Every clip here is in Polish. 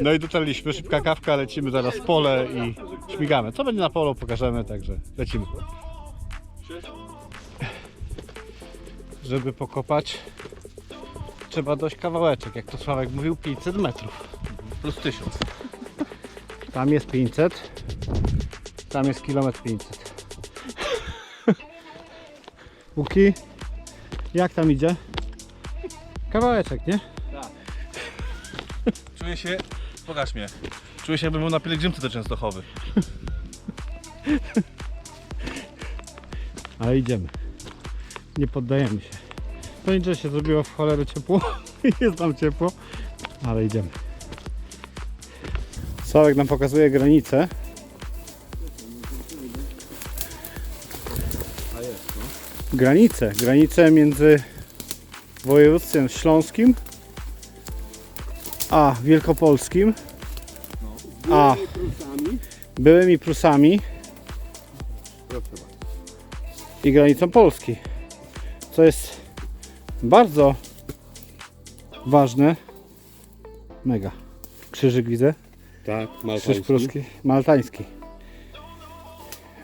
No i dotarliśmy, szybka kawka, lecimy zaraz w pole i śmigamy. Co będzie na polu pokażemy, także lecimy. Żeby pokopać trzeba dość kawałeczek, jak to Sławek mówił, 500 metrów. Plus 1000. Tam jest 500, tam jest kilometr 500. Łuki, jak tam idzie? Kawałeczek, nie? Czuję się, pokaż mnie. Czuję się jakbym był na pielgrzymce do Częstochowy. Ale idziemy. Nie poddajemy się. To nic, że się zrobiło w cholerę ciepło. Jest nam ciepło. Ale idziemy. Sławek nam pokazuje granicę. Granice. Granice między województwem śląskim a wielkopolskim a byłymi Prusami i granicą Polski. Co jest bardzo ważne. Mega. Krzyżyk widzę. Tak, Krzyż maltański. pruski. Maltański.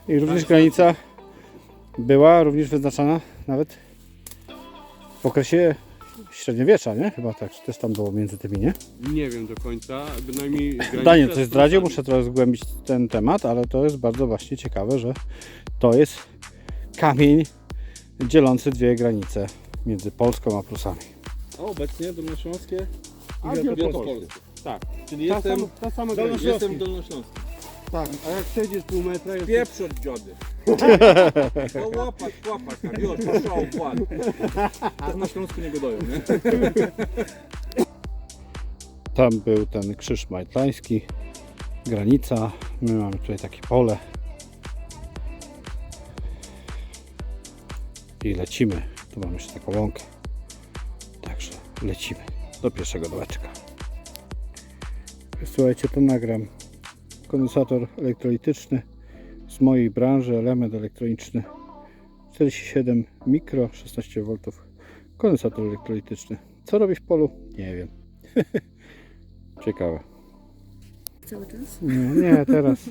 I również granica była również wyznaczana nawet w okresie średniowiecza, nie? Chyba tak, też tam było między tymi, nie? Nie wiem do końca, bynajmniej Daniel coś zdradził, muszę trochę zgłębić ten temat, ale to jest bardzo właśnie ciekawe, że to jest kamień dzielący dwie granice między Polską a Prusami. A obecnie Dolnośląskie A i Wielkopolskie. Wielkopolskie. Tak, czyli Ta jestem, sama, ta sama jestem Dolnośląski. Tak, a jak przejdziesz pół metra jest... Pieprz od dziody. No łapać, łapać, tam już, poszło, płat. Tak na Śląsku nie godają, nie? Tam był ten krzyż maltański, granica. My mamy tutaj takie pole. I lecimy. Tu mamy jeszcze taką łąkę. Także lecimy do pierwszego dołeczka. Słuchajcie, to nagram kondensator elektrolityczny z mojej branży, element elektroniczny 47 mikro, 16 V kondensator elektrolityczny. Co robi w polu? Nie wiem. Ciekawe. Cały czas? Nie, nie, teraz.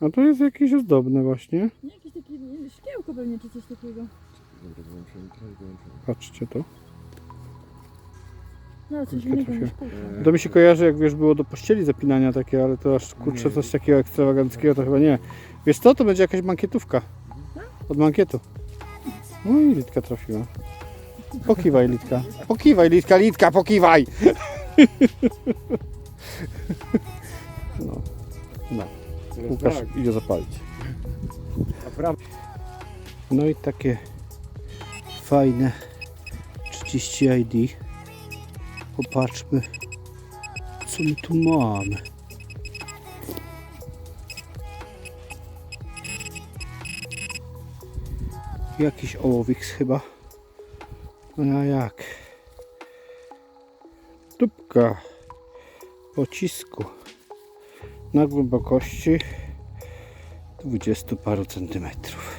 A tu jest jakieś ozdobne właśnie. Nie, jakieś takie nie, szkiełko pewnie czy coś takiego. Patrzcie to. No coś innego niż szkółka. To mi się kojarzy, jak wiesz, było do pościeli zapinania takie, ale to aż kurczę coś takiego ekstrawaganckiego to chyba nie. Wiesz co, to będzie jakaś mankietówka. Od mankietu. No i Litka trafiła. Pokiwaj Litka. Pokiwaj Litka, Litka, pokiwaj! No. No. Łukasz idzie zapalić. No i takie fajne 30 ID. Popatrzmy, co my tu mamy. Jakiś ołowiks chyba. No a jak? Tubka pocisku na głębokości 20 paru centymetrów.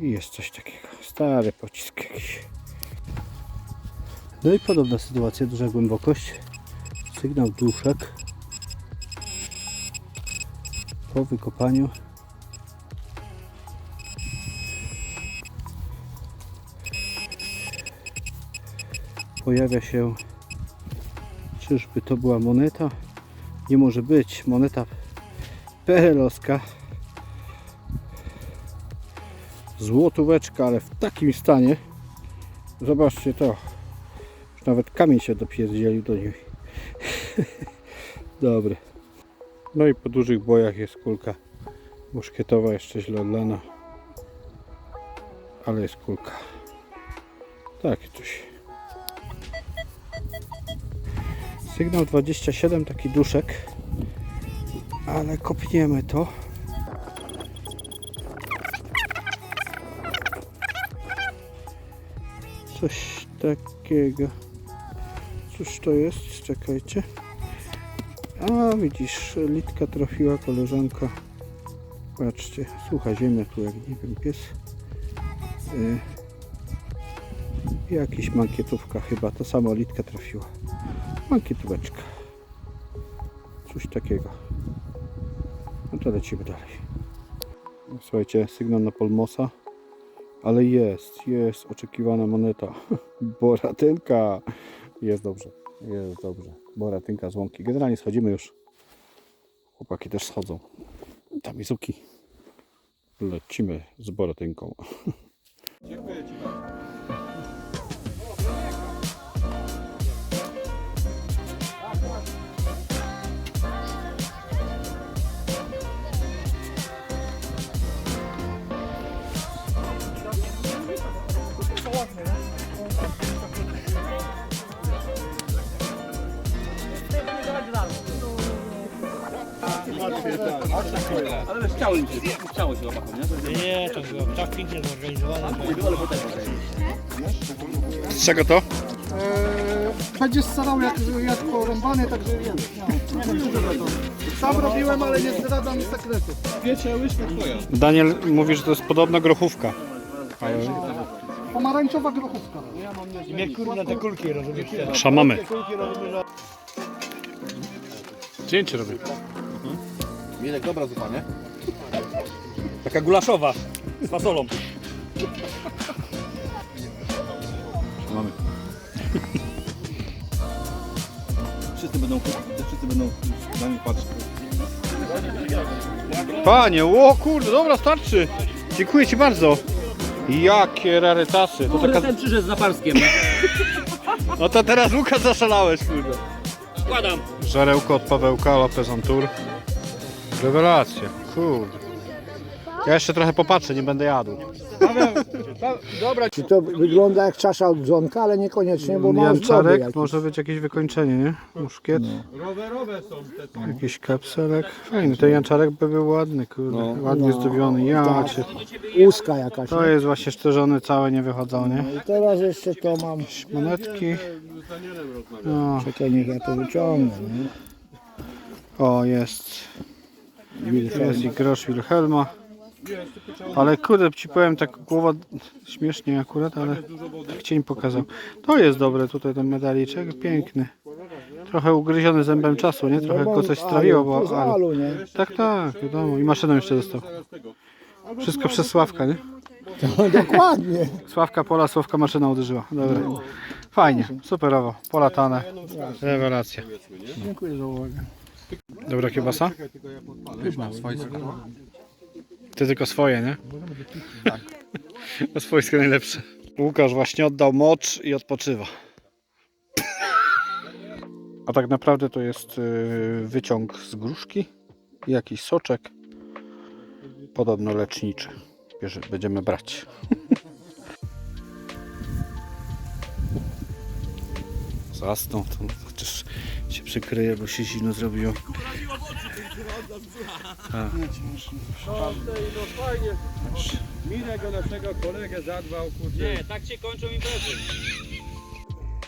I jest coś takiego. Stary pocisk jakiś. No i podobna sytuacja, duża głębokość. Sygnał duszek. Po wykopaniu. Pojawia się czyżby to była moneta? Nie może być. Moneta PRL-owska. Złotóweczka, ale w takim stanie. Zobaczcie to. Nawet kamień się dopierdzielił do niej. Dobry. No i po dużych bojach jest kulka muszkietowa, jeszcze źle odlana. Ale jest kulka. Tak, coś. Sygnał 27, taki duszek. Ale kopniemy to. Coś takiego. Cóż to jest? Czekajcie. A widzisz, litka trafiła koleżanka. Patrzcie, słucha ziemia tu jak nie wiem pies. Y, jakiś mankietówka chyba, to samo litka trafiła. Mankietóweczka. Coś takiego. No to lecimy dalej. Słuchajcie, sygnał na Polmosa. Ale jest, jest oczekiwana moneta. Boratynka. Jest dobrze, jest dobrze. Boratynka z łąki. Generalnie schodzimy już. Chłopaki też schodzą. Tam Mizuki. Lecimy z Boratynką. Ale chciało im się, chciało się chłopakom, nie? Nie, to było tak pięknie zorganizowane. Z czego to? Eee, będzie starał jak, jak porąbany, także wiem. Nie wiem, czy to. Sam robiłem, ale nie zdradzam sekretu. Wiecie, łyżka twoja. Daniel mówi, że to jest podobna grochówka. Pomarańczowa grochówka. I mnie kurna te kulki rozumiesz. Szamamy. Zdjęcie robię. Milek, dobra zupa, nie? Taka gulaszowa z fasolą. Szamamy. Wszyscy będą, wszyscy będą na mnie patrzeć. Panie, o kurde, dobra, starczy. Dziękuję Ci bardzo. Jakie rarytasy. To taka... ten z naparskiem. No to teraz Łukasz zaszalałeś, kurde. Składam. Żarełko od Pawełka, Lopez on Tour. Rewelacja, kurde. Ja jeszcze trochę popatrzę, nie będę jadł. Czy to wygląda jak czasza od dzwonka, ale niekoniecznie, bo ma ozdoby Janczarek, może być jakieś wykończenie, nie? Muszkiet. Rowerowe są te Jakiś kapselek. Fajny, ten janczarek by był ładny, kurde. Ładnie No, zdobiony. Ja tak. cię. Łuska jakaś. To jest właśnie szczerzony, całe nie wychodzą, nie? I teraz jeszcze to mam. Monetki. No. Czekaj, niech ja to wyciągnę. Nie? O, jest. I grosz Wilhelma. Ale kurde, ci powiem tak głowa śmiesznie akurat, ale tak cień pokazał. To jest dobre tutaj ten medaliczek, piękny. Trochę ugryziony zębem czasu, nie? Trochę go coś strawiło, bo... Ale... Tak, tak, wiadomo. I maszyną jeszcze dostał. Wszystko przez Sławka, nie? Dokładnie. Sławka pola, Sławka maszyna uderzyła. Dobra. Fajnie, superowo. Polatane. Rewelacja. Dziękuję za uwagę. Dobra kiełbasa? Ty tylko swoje, nie? Tak. No swojskie najlepsze. Łukasz właśnie oddał mocz i odpoczywa. A tak naprawdę to jest yy, wyciąg z gruszki i jakiś soczek. Podobno leczniczy. Będziemy brać. Zasnął, to chociaż się przykryje, bo się zimno zrobiło. Mirek o naszego kolegę zadbał, kurde. Nie, tak się kończą imprezy.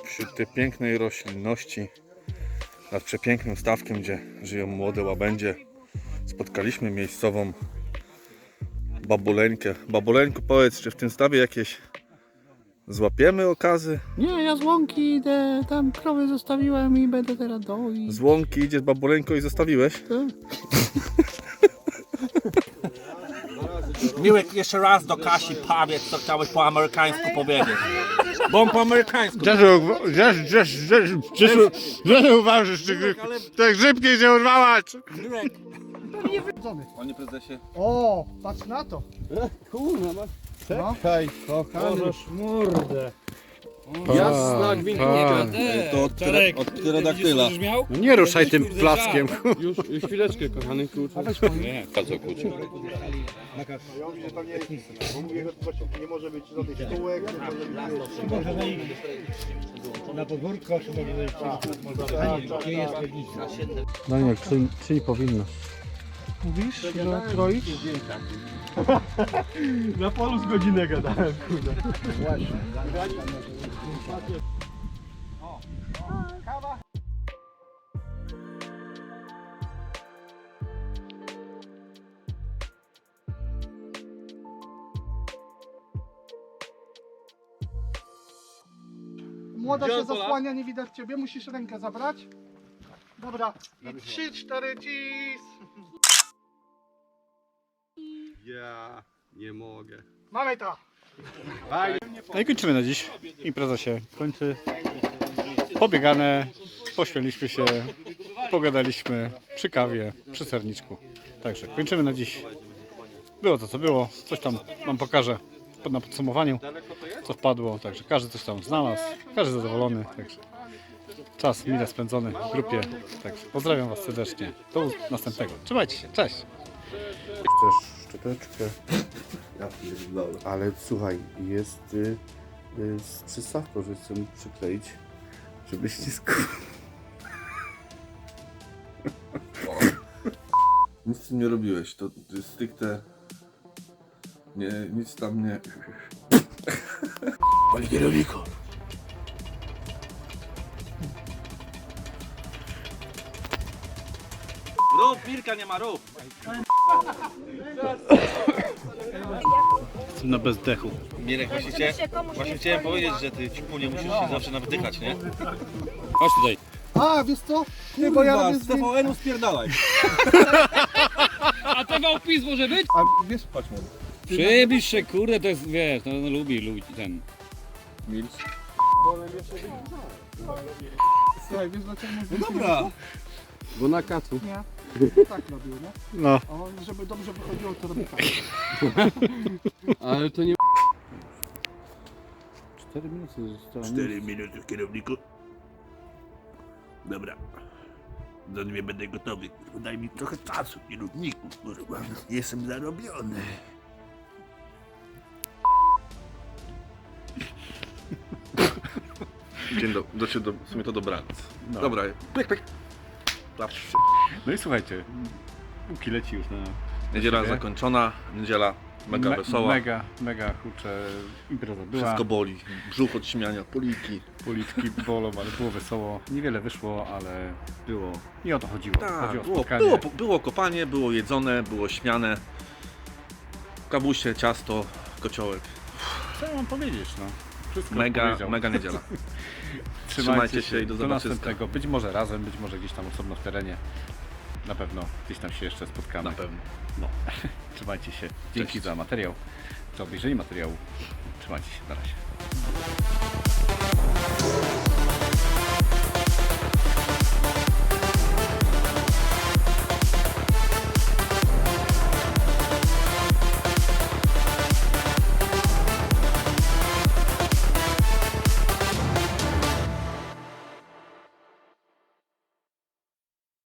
Wśród tej pięknej roślinności, nad przepięknym stawkiem, gdzie żyją młode łabędzie, spotkaliśmy miejscową babuleńkę. Babuleńku, powiedz, czy w tym stawie jakieś złapiemy okazy? Nie, ja z łąki idę, tam krowy zostawiłem i będę teraz doić. Z łąki idziesz babuleńką i zostawiłeś? Miłek, jeszcze raz do Kasi powiedz, co chciałeś po amerykańsku powiedzieć. Bo on po amerykańsku. Że uważasz, te grzybki się urwałaś! Panie prezesie. O, patrz na to. Kurwa, masz. Czekaj, kochany. Jasna gwintka. To od, tyrodaktyla. No nie ruszaj tym plaskiem. Już, już chwileczkę, kochany kurczę. Na podwórko, czy może być gdzie jest piwnica? Daniel, czyń, czyń powinno. Mówisz, że kroić? Na polu z godzinę gadałem, kurde. Młoda się zasłania, nie widać ciebie, musisz rękę zabrać. Dobra, i trzy, cztery cis. Nie mogę. Mamy to. No i kończymy na dziś. Impreza się kończy. Pobiegane, pośmialiśmy się, pogadaliśmy przy kawie, przy serniczku. Także kończymy na dziś. Było to co było, coś tam wam pokażę na podsumowaniu, co wpadło. Także każdy coś tam znalazł, każdy zadowolony. Także czas mile spędzony w grupie. Także pozdrawiam was serdecznie. Do następnego. Trzymajcie się, cześć! Szczoteczkę? Ja pierdolę. Ale słuchaj, jest y, y, z przystawką, że chcę przykleić, żebyś nie sku... Nic z tym nie robiłeś, to to jest stricte... Nie, nic tam nie... Panie kierowniku! Rób, Mirka nie ma, rób. Na bezdechu. Mirek, właśnie, chciałem, właśnie chciałem powiedzieć, że ty cipu nie musisz się zawsze nawdychać, nie? Chodź tutaj. A, wiesz co? Ty, bo ja robię z zdjęcie. TVN-u spierdalaj. A TV PiS może być? A wiesz, chodź młody. Przybliż się, kurde, to jest, wiesz, no, no lubi, lubi ten. Milcz. Słuchaj, wiesz dlaczego? No dobra. Bo na kacu. Nie. Tak robił, nie? No. A on, żeby dobrze wychodziło, to robi tak. Ale to nie... 4 minuty zostało. 4 minuty kierowniku. Dobra. Za dwie będę gotowy. Daj mi trochę czasu, kierowniku, kurwa. Jestem zarobiony. Dzień do, do, do, w sumie to dobranoc. Dobra, pyk, pyk. No i słuchajcie, Łuki leci już na Niedziela Siebie. zakończona, niedziela mega Me- wesoła. Mega, mega hucze impreza była. Wszystko boli. Brzuch od śmiania, poliki. Policzki bolą, ale było wesoło. Niewiele wyszło, ale było. I o to chodziło. Tak, chodziło było, było, było kopanie, było jedzone, było śmiane. Kabusie, ciasto, kociołek. Co ja mam powiedzieć, no? Wszystko Mega, powiedział. mega niedziela. Trzymajcie, się i do do następnego. Być może razem, być może gdzieś tam osobno w terenie. Na pewno gdzieś tam się jeszcze spotkamy. Na pewno. No. Trzymajcie się. Dzięki Cześć. za materiał, za obejrzenie materiału. Trzymajcie się, na razie.